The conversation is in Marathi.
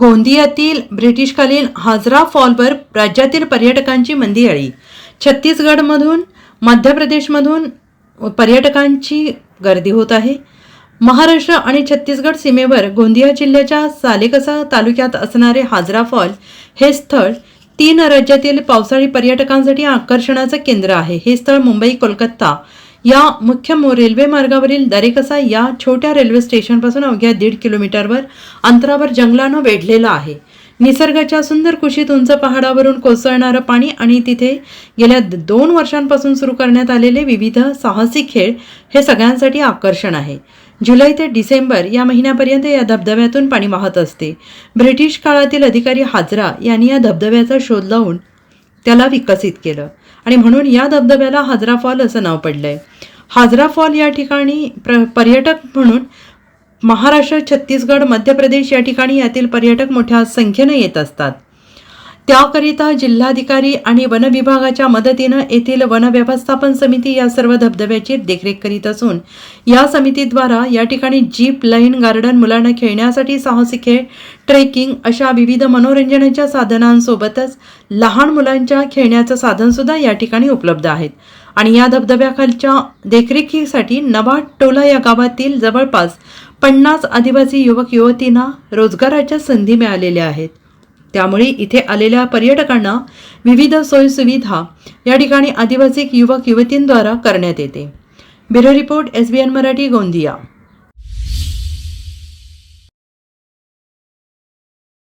गोंदियातील ब्रिटिशकालीन हाजरा फॉलवर राज्यातील पर्यटकांची मंदियाळी छत्तीसगडमधून मध्य प्रदेशमधून पर्यटकांची गर्दी होत आहे. महाराष्ट्र आणि छत्तीसगड सीमेवर गोंदिया जिल्ह्याच्या सालेकसा तालुक्यात असणारे हाजरा फॉल हे स्थळ तीन राज्यातील पावसाळी पर्यटकांसाठी आकर्षणाचं केंद्र आहे. हे स्थळ मुंबई कोलकाता या मुख्य मो- रेल्वे मार्गावरील दरेकसा या छोट्या रेल्वे स्टेशनपासून अवघ्या दीड किलोमीटरवर अंतरावर जंगलानं वेढलेलं आहे. निसर्गाच्या सुंदर कुशीत उंच पहाडावरून कोसळणारं पाणी आणि तिथे गेल्या दोन वर्षांपासून सुरू करण्यात आलेले विविध साहसी खेळ हे सगळ्यांसाठी आकर्षण आहे. जुलै ते डिसेंबर या महिन्यापर्यंत या धबधब्यातून पाणी वाहत असते. ब्रिटिश काळातील अधिकारी हाजरा यांनी या धबधब्याचा शोध लावून त्याला विकसित केलं. आणि म्हणून या धबधब्याला हाजरा फॉल असं नाव पडलं आहे हाजरा फॉल या ठिकाणी प्र पर्यटक म्हणून महाराष्ट्र छत्तीसगड मध्य प्रदेश या ठिकाणी यातील पर्यटक मोठ्या संख्येनं येत असतात. त्याकरिता जिल्हाधिकारी आणि वन विभागाच्या मदतीनं येथील वन व्यवस्थापन समिती या सर्व धबधब्याची देखरेख करीत असून या समितीद्वारा या ठिकाणी जीप लाईन गार्डन मुलांना खेळण्यासाठी साहसी खेळ ट्रेकिंग अशा विविध मनोरंजनाच्या साधनांसोबतच लहान मुलांच्या खेळण्याचं साधनसुद्धा या ठिकाणी उपलब्ध आहेत. आणि या धबधब्याखालच्या देखरेखीसाठी नवा टोला या गावातील जवळपास पन्नास आदिवासी युवक युवतींना रोजगाराच्या संधी मिळालेल्या आहेत. त्यामुळे इथे आलेल्या पर्यटकांना विविध सोयीसुविधा या ठिकाणी आदिवासी युवक युवतींद्वारा करण्यात येते. Bureau report S B N Marathi Gondia.